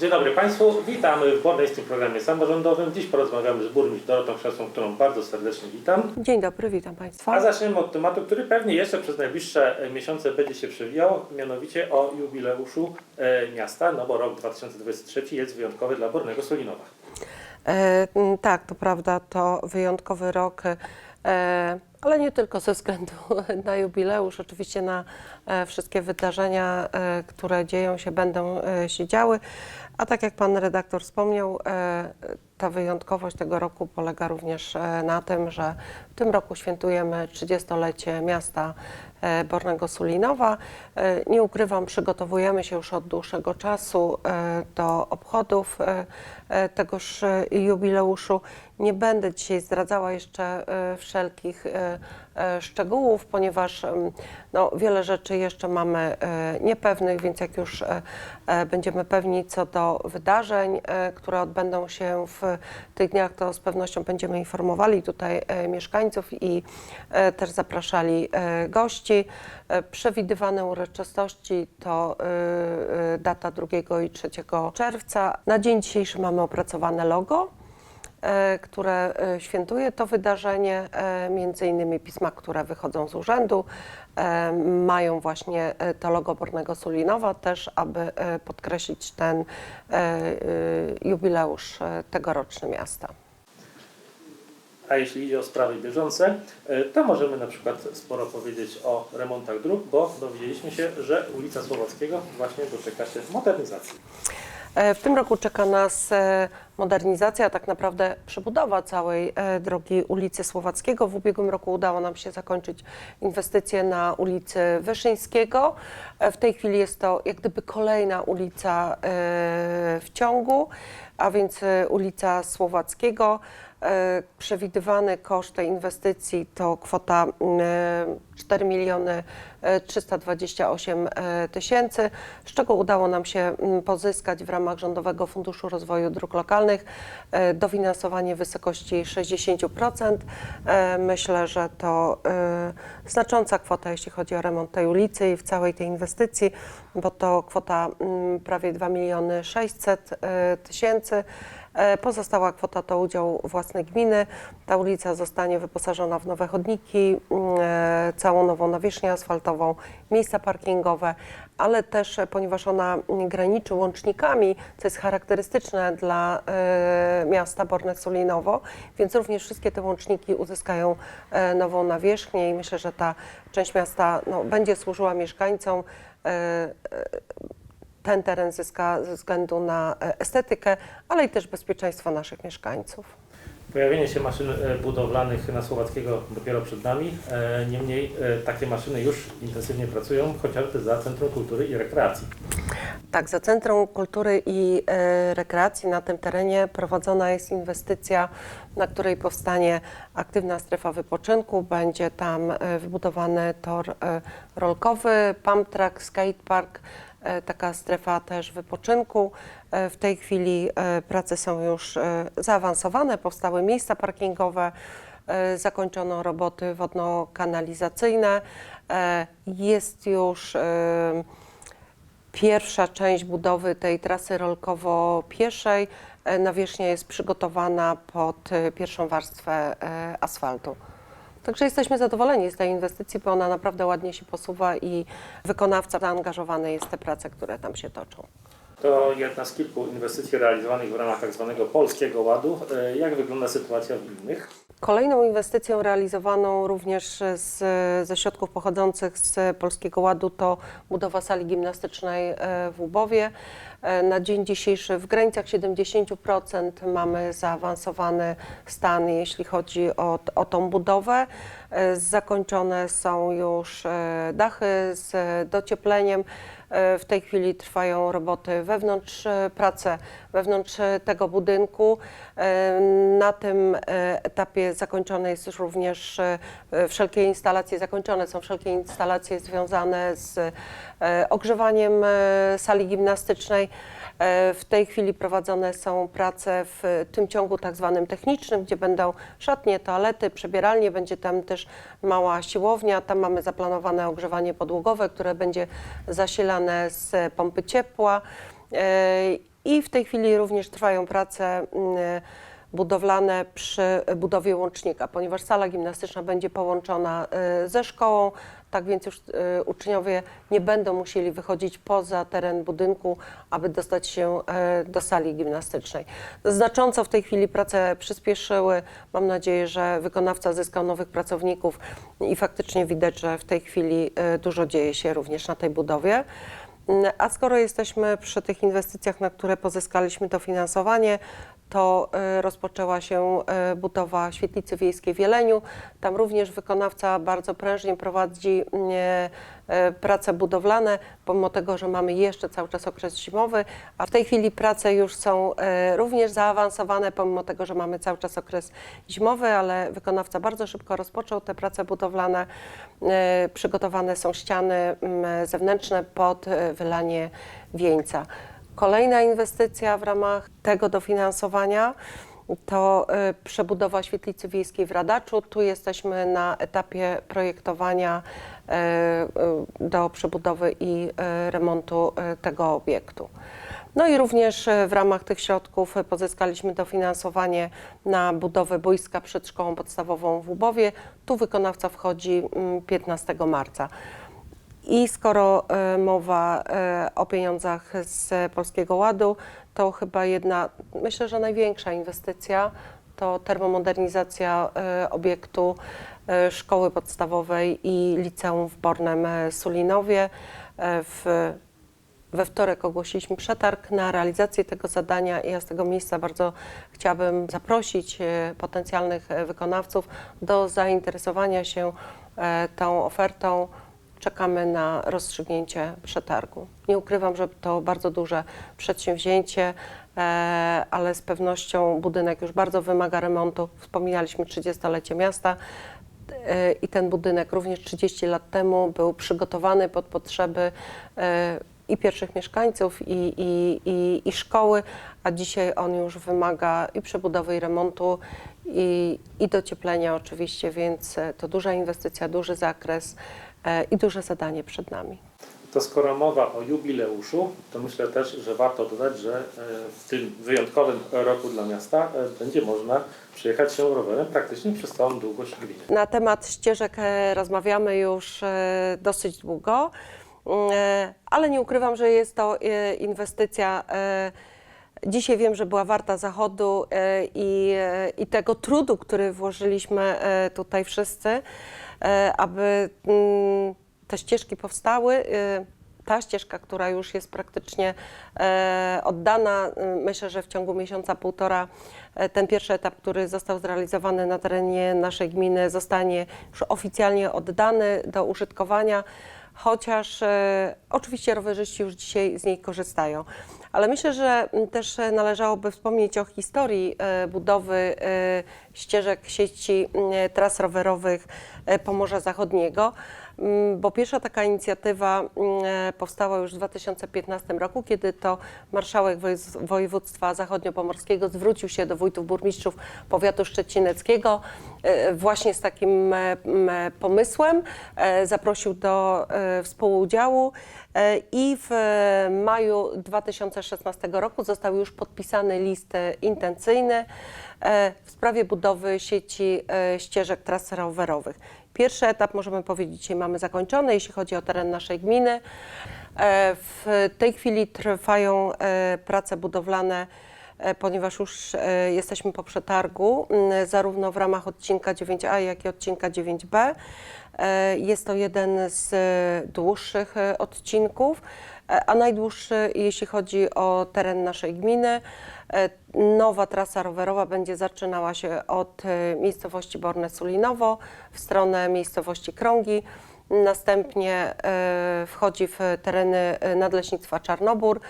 Dzień dobry Państwu, witamy w Borneńskim Programie Samorządowym. Dziś porozmawiamy z burmistrz Dorotą Krzesą, którą bardzo serdecznie witam. Dzień dobry, witam Państwa. A zaczniemy od tematu, który pewnie jeszcze przez najbliższe e, miesiące będzie się przewijał, mianowicie o jubileuszu e, miasta, no bo rok 2023 jest wyjątkowy dla Bornego Solinowa. E, tak, to prawda, to wyjątkowy rok, e, ale nie tylko ze względu na jubileusz, oczywiście na e, wszystkie wydarzenia, które dzieją się, będą się działy. A tak jak Pan redaktor wspomniał, e, ta wyjątkowość tego roku polega również e, na tym, że w tym roku świętujemy 30-lecie miasta e, Bornego Sulinowa. Nie ukrywam, przygotowujemy się już od dłuższego czasu do obchodów tegoż jubileuszu. Nie będę dzisiaj zdradzała jeszcze wszelkich szczegółów, ponieważ no, wiele rzeczy jeszcze mamy e, niepewnych, więc jak już e, e, będziemy pewni co do wydarzeń, e, które odbędą się w tych dniach, to z pewnością będziemy informowali tutaj e, mieszkańców i e, też zapraszali e, gości. E, Przewidywane uroczystości to e, e, data 2 i 3 czerwca. Na dzień dzisiejszy mamy opracowane logo e, które e, świętuje to wydarzenie, e, między innymi pisma, które wychodzą z urzędu, e, mają właśnie e, to logo Bornego Sulinowa też, aby e, podkreślić ten e, e, jubileusz e, tegoroczny miasta. A jeśli idzie o sprawy bieżące, e, to możemy na przykład sporo powiedzieć o remontach dróg, bo dowiedzieliśmy się, że ulica Słowackiego właśnie doczeka się modernizacji. E, W tym roku czeka nas e, modernizacja, tak naprawdę przebudowa całej e, drogi ulicy Słowackiego. W ubiegłym roku udało nam się zakończyć inwestycje na ulicy Wyszyńskiego. W tej chwili jest to jak gdyby kolejna ulica w ciągu, a więc ulica Słowackiego. E, Przewidywany koszt tej inwestycji to kwota mm, e, 4 miliony e, 328 e, tysięcy, z czego udało nam się mm, pozyskać w ramach Rządowego Funduszu Rozwoju Dróg Lokalnych e, dofinansowanie w wysokości 60%. E, Myślę, że to e, znacząca kwota, jeśli chodzi o remont tej ulicy i w całej tej inwestycji, bo to kwota mm, prawie 2 miliony 600 e, tysięcy. E, Pozostała kwota to udział własny gminy. Ta ulica zostanie wyposażona w nowe chodniki, mm, e, całą nową nawierzchnię asfaltową, miejsca parkingowe, ale też e, ponieważ ona mm, graniczy łącznikami, co jest charakterystyczne dla miasta Bornek-Sulinowo, więc również wszystkie te łączniki uzyskają nową nawierzchnię i myślę, że ta część miasta no, będzie służyła mieszkańcom. Ten teren zyska ze względu na e, estetykę, ale i też bezpieczeństwo naszych mieszkańców. Pojawienie się maszyn e, budowlanych na Słowackiego dopiero przed nami. E, Niemniej takie maszyny już intensywnie pracują, chociażby za Centrum Kultury i Rekreacji. Tak, za Centrum Kultury i Rekreacji na tym terenie prowadzona jest inwestycja, na której powstanie aktywna strefa wypoczynku. Będzie tam wybudowany tor rolkowy, pump track, skatepark, taka strefa też wypoczynku. E, W tej chwili e, prace są już e, zaawansowane, powstały miejsca parkingowe, e, zakończono roboty wodno-kanalizacyjne. E, Jest już e, Pierwsza część budowy tej trasy rolkowo-pieszej, e, nawierzchnia jest przygotowana pod e, pierwszą warstwę e, asfaltu. Także jesteśmy zadowoleni z tej inwestycji, bo ona naprawdę ładnie się posuwa i wykonawca zaangażowany jest w te prace, które tam się toczą. To jedna z kilku inwestycji realizowanych w ramach tak zwanego Polskiego Ładu. E, Jak wygląda sytuacja w innych? Kolejną inwestycją realizowaną również z, ze środków pochodzących z Polskiego Ładu to budowa sali gimnastycznej e, w Łubowie. E, Na dzień dzisiejszy w granicach 70% mamy zaawansowany stan, jeśli chodzi o, o tą budowę. E, Zakończone są już e, dachy z dociepleniem. W tej chwili trwają roboty wewnątrz, prace wewnątrz tego budynku. Na tym etapie zakończone jest już również wszelkie instalacje, zakończone są wszelkie instalacje związane z ogrzewaniem sali gimnastycznej. E, W tej chwili prowadzone są prace w tym ciągu tak zwanym technicznym, gdzie będą szatnie, toalety, przebieralnie, będzie tam też mała siłownia. Tam mamy zaplanowane ogrzewanie podłogowe, które będzie zasilane z pompy ciepła. E, I w tej chwili również trwają prace mm, budowlane przy budowie łącznika, ponieważ sala gimnastyczna będzie połączona y, ze szkołą, tak więc już y, uczniowie nie będą musieli wychodzić poza teren budynku, aby dostać się y, do sali gimnastycznej. Znacząco w tej chwili prace przyspieszyły. Mam nadzieję, że wykonawca zyskał nowych pracowników i faktycznie widać, że w tej chwili dużo dzieje się również na tej budowie. Mm, A skoro jesteśmy przy tych inwestycjach, na które pozyskaliśmy dofinansowanie, to y, rozpoczęła się y, budowa świetlicy wiejskiej w Jeleniu. Tam również wykonawca bardzo prężnie prowadzi y, prace budowlane, pomimo tego, że mamy jeszcze cały czas okres zimowy, a w tej chwili prace już są również zaawansowane, pomimo tego, że mamy cały czas okres zimowy, ale wykonawca bardzo szybko rozpoczął te prace budowlane. Przygotowane są ściany mm, zewnętrzne pod wylanie wieńca. Kolejna inwestycja w ramach tego dofinansowania to y, przebudowa świetlicy wiejskiej w Radaczu. Tu jesteśmy na etapie projektowania y, y, do przebudowy i remontu tego obiektu. No i również w ramach tych środków pozyskaliśmy dofinansowanie na budowę boiska przed szkołą podstawową w Łubowie. Tu wykonawca wchodzi mm, 15 marca. I skoro e, mowa e, o pieniądzach z Polskiego Ładu, to chyba jedna, myślę, że największa inwestycja to termomodernizacja e, obiektu szkoły podstawowej i liceum w Bornem Sulinowie. W we wtorek ogłosiliśmy przetarg na realizację tego zadania i ja z tego miejsca bardzo chciałabym zaprosić potencjalnych wykonawców do zainteresowania się tą ofertą. Czekamy na rozstrzygnięcie przetargu. Nie ukrywam, że to bardzo duże przedsięwzięcie, e, ale z pewnością budynek już bardzo wymaga remontu. Wspominaliśmy 30-lecie miasta. E, I ten budynek również 30 lat temu był przygotowany pod potrzeby e, i pierwszych mieszkańców, i, i, i, i szkoły, a dzisiaj on już wymaga i przebudowy, i remontu, i, i docieplenia oczywiście, więc to duża inwestycja, duży zakres i duże zadanie przed nami. To skoro mowa o jubileuszu, to myślę też, że warto dodać, że e, w tym wyjątkowym roku dla miasta e, będzie można przejechać się rowerem praktycznie przez całą długość gminy. Na temat ścieżek e, rozmawiamy już e, dosyć długo, e, ale nie ukrywam, że jest to e, inwestycja. Dzisiaj wiem, że była warta zachodu e, i, e, i tego trudu, który włożyliśmy e, tutaj wszyscy, aby mm, te ścieżki powstały. Ta ścieżka, która już jest praktycznie oddana, myślę, że w ciągu miesiąca, półtora, ten pierwszy etap, który został zrealizowany na terenie naszej gminy, zostanie już oficjalnie oddany do użytkowania, chociaż e, oczywiście rowerzyści już dzisiaj z niej korzystają. Ale myślę, że też e, należałoby wspomnieć o historii e, budowy ścieżek sieci tras rowerowych Pomorza Zachodniego, bo pierwsza taka inicjatywa mm, e, powstała już w 2015 roku, kiedy to marszałek woj- województwa zachodniopomorskiego zwrócił się do wójtów burmistrzów powiatu szczecineckiego e, właśnie z takim e, pomysłem. Zaprosił do współudziału i w maju 2016 roku został już podpisany list intencyjny w sprawie budowy sieci ścieżek tras rowerowych. Pierwszy etap, możemy powiedzieć, dzisiaj mamy zakończony, jeśli chodzi o teren naszej gminy. E, W tej chwili trwają e, prace budowlane, e, ponieważ już jesteśmy po przetargu, m, zarówno w ramach odcinka 9A, jak i odcinka 9B. E, Jest to jeden z dłuższych odcinków, a najdłuższy, jeśli chodzi o teren naszej gminy. E, Nowa trasa rowerowa będzie zaczynała się od e, miejscowości Borne Sulinowo w stronę miejscowości Krągi. Następnie e, wchodzi w tereny e, Nadleśnictwa Czarnobór.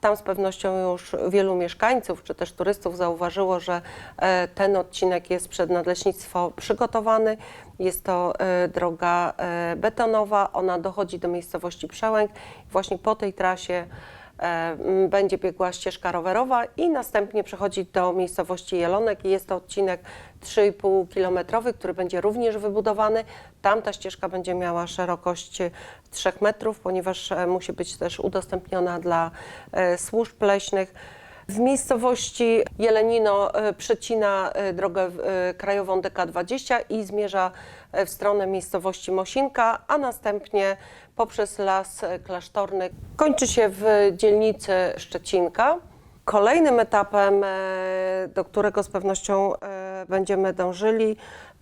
Tam z pewnością już wielu mieszkańców czy też turystów zauważyło, że e, ten odcinek jest przed nadleśnictwo przygotowany. Jest to e, droga e, betonowa, ona dochodzi do miejscowości Przełęk. Właśnie po tej trasie będzie biegła ścieżka rowerowa i następnie przechodzi do miejscowości Jelonek jest to odcinek 3,5 kilometrowy, który będzie również wybudowany. Tam ta ścieżka będzie miała szerokość 3 metrów, ponieważ e, musi być też udostępniona dla e, służb leśnych. W miejscowości Jelenino e, przecina e, drogę e, krajową DK20 i zmierza e, w stronę miejscowości Mosinka, a następnie poprzez Las e, Klasztorny kończy się w dzielnicy Szczecinka. Kolejnym etapem, e, do którego z pewnością e, będziemy dążyli,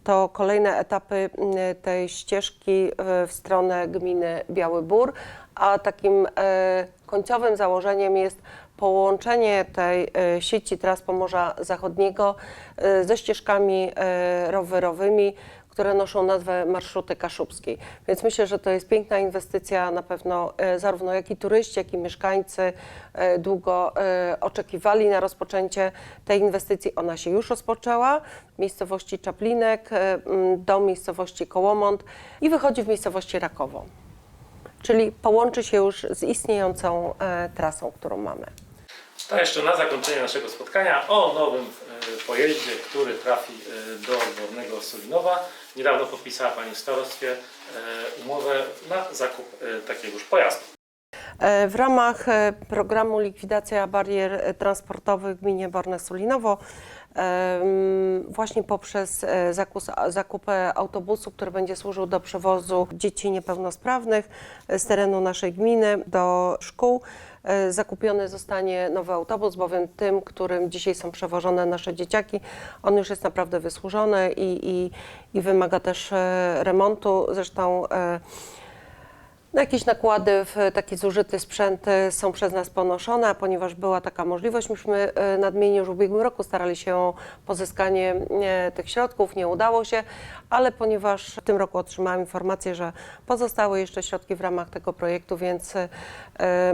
to kolejne etapy m, tej ścieżki e, w stronę gminy Biały Bór, a takim e, końcowym założeniem jest połączenie tej e, sieci tras Pomorza Zachodniego e, ze ścieżkami e, rowerowymi, które noszą nazwę marszruty kaszubskiej. Więc myślę, że to jest piękna inwestycja, na pewno e, zarówno jak i turyści, jak i mieszkańcy e, długo e, oczekiwali na rozpoczęcie tej inwestycji. Ona się już rozpoczęła w miejscowości Czaplinek do miejscowości Kołomont i wychodzi w miejscowości Rakowo. Czyli połączy się już z istniejącą trasą, którą mamy. To jeszcze na zakończenie naszego spotkania o nowym pojeździe, który trafi e, do Dwornego Solinowa. Niedawno podpisała Pani w starostwie e, umowę na zakup e, takiegoż pojazdu. W ramach programu Likwidacja Barier Transportowych w gminie Borne-Sulinowo em, właśnie poprzez e, zakus, zakup e, autobusu, który będzie służył do przewozu dzieci niepełnosprawnych e, z terenu naszej gminy do szkół, e, zakupiony zostanie nowy autobus, bowiem tym, którym dzisiaj są przewożone nasze dzieciaki, on już jest naprawdę wysłużony i, i, i wymaga też remontu. Zresztą no, jakieś nakłady w taki zużyty sprzęt e, są przez nas ponoszone, a ponieważ była taka możliwość, myśmy e, nadmieninie już w ubiegłym roku starali się o pozyskanie e, tych środków, nie udało się, ale ponieważ w tym roku otrzymałam informację, że pozostały jeszcze środki w ramach tego projektu, więc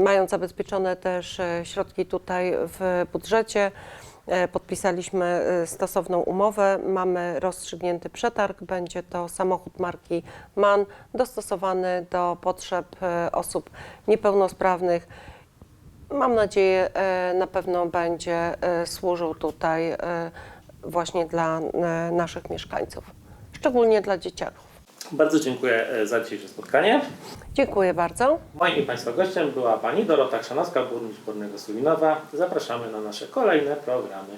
mając zabezpieczone też środki tutaj w budżecie, Podpisaliśmy e, stosowną umowę, mamy rozstrzygnięty przetarg. Będzie to samochód marki MAN dostosowany do potrzeb e, osób niepełnosprawnych. Mam nadzieję, e, na pewno będzie e, służył tutaj e, właśnie dla e, naszych mieszkańców, szczególnie dla dzieciaków. Bardzo dziękuję e, za dzisiejsze spotkanie. Dziękuję bardzo. Moim i Państwa gościem była Pani Dorota Krzanowska, burmistrz Górnego Sulinowa. Zapraszamy na nasze kolejne programy.